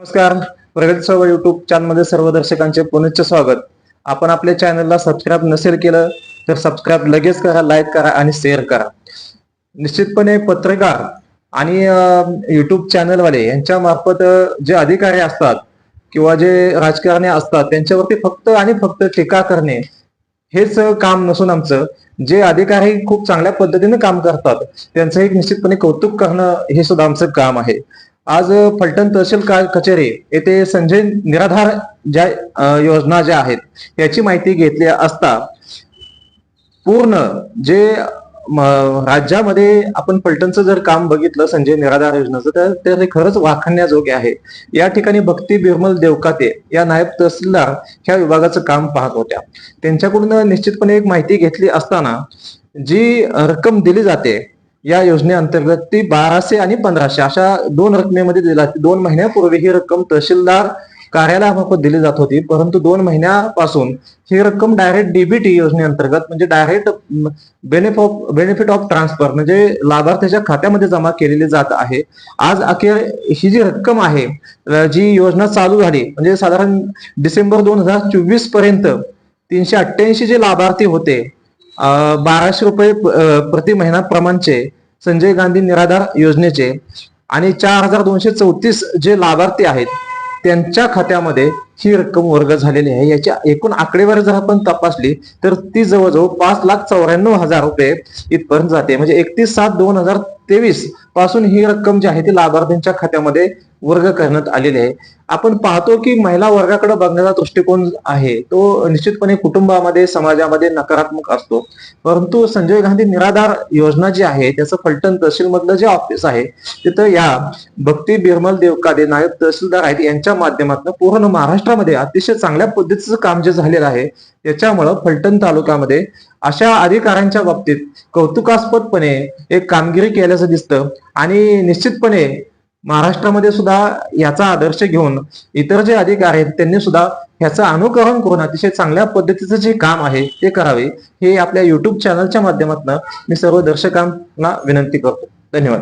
नमस्कार. प्रगती सभा युट्यूब चॅनलमध्ये सर्व दर्शकांचे पुनश्च स्वागत. आपण आपल्या चॅनलला सबस्क्राईब नसेल केलं तर सबस्क्राईब लगेच करा लाईक करा आणि शेअर करा. निश्चितपणे पत्रकार आणि युट्यूब चॅनलवाले यांच्या मार्फत जे अधिकारी असतात किंवा जे राजकारणी असतात त्यांच्यावरती फक्त आणि फक्त टीका करणे हेच काम नसून आमचं. जे अधिकारी खूप चांगल्या पद्धतीने काम करतात त्यांचं एक निश्चितपणे कौतुक करणं हे सुद्धा आमचं काम आहे. आज फलटण तहसील का- कचेरी येथे संजय निराधार ज्या योजना ज्या आहेत याची माहिती घेतली असता पूर्ण जे राज्यामध्ये आपण फलटणचं जर काम बघितलं संजय निराधार योजनेचं तर तर ते खरंच वाखण्याजोगे आहे. या ठिकाणी भक्ती बिरमल देवकाते या नायब तहसीलदार ह्या विभागाचं काम पाहत होत्या. त्यांच्याकडून निश्चितपणे एक माहिती घेतली असताना जी रक्कम दिली जाते या योजनेअंतर्गत ती बाराशे आणि पंधराशे अशा दोन रकमेमध्ये दिली जाते दोन महिन्यापूर्वी ही रक्कम तहसीलदार कार्यालयामार्फत दिली जात होती. परंतु दोन महिन्यापासून ही रक्कम डायरेक्ट डीबीटी योजनेअंतर्गत म्हणजे डायरेक्ट बेनिफॉप बेनिफिट ऑफ ट्रान्सफर म्हणजे लाभार्थ्याच्या खात्यामध्ये जमा केलेली जात आहे. आज अखेर ही जी रक्कम आहे जी योजना चालू झाली म्हणजे साधारण डिसेंबर दोन हजार चोवीसपर्यंत तीनशे अठ्ठ्याऐंशी जे लाभार्थी होते बाराशे रुपये प्रति महिना प्रमाणचे संजय गांधी निराधार योजनेचे आणि चार हजार दोनशे चौतीस जे लाभार्थी आहेत त्यांच्या खात्यामध्ये ही रक्कम वर्ग झालेली आहे. याच्या एकूण आकडेवारी जर आपण तपासली तर ती जवळजवळ पाच लाख चौऱ्याण्णव हजार रुपये इथपर्यंत जाते. म्हणजे एकतीस सात दोन हजार तेवीसपासून ही रक्कम जी आहे ती लाभार्थ्यांच्या खात्यामध्ये वर्ग करण्यात आलेली आहे. आपण पाहतो की महिला वर्गाकडे बघण्याचा दृष्टिकोन आहे. तो निश्चितपणे कुटुंबामध्ये समाजामध्ये नकारात्मक असतो. परंतु संजय गांधी निराधार योजना जी आहे त्याचं फलटण तहसील मधलं जे ऑफिस आहे तिथं या भक्ती बिरमल देवकादे नायब तहसीलदार आहेत यांच्या माध्यमातून पूर्ण महाराष्ट्र महाराष्ट्रामध्ये अतिशय चांगल्या पद्धतीचं काम जे झालेलं आहे त्याच्यामुळं फलटण तालुक्यामध्ये अशा अधिकाऱ्यांच्या बाबतीत कौतुकास्पदपणे एक कामगिरी केल्याचं दिसतं. आणि निश्चितपणे महाराष्ट्रामध्ये सुद्धा याचा आदर्श घेऊन इतर जे अधिकारी आहेत त्यांनी सुद्धा ह्याचं अनुकरण करून अतिशय चांगल्या पद्धतीचं जे काम आहे ते करावे हे आपल्या युट्यूब चॅनलच्या माध्यमातून मी सर्व दर्शकांना विनंती करतो. धन्यवाद.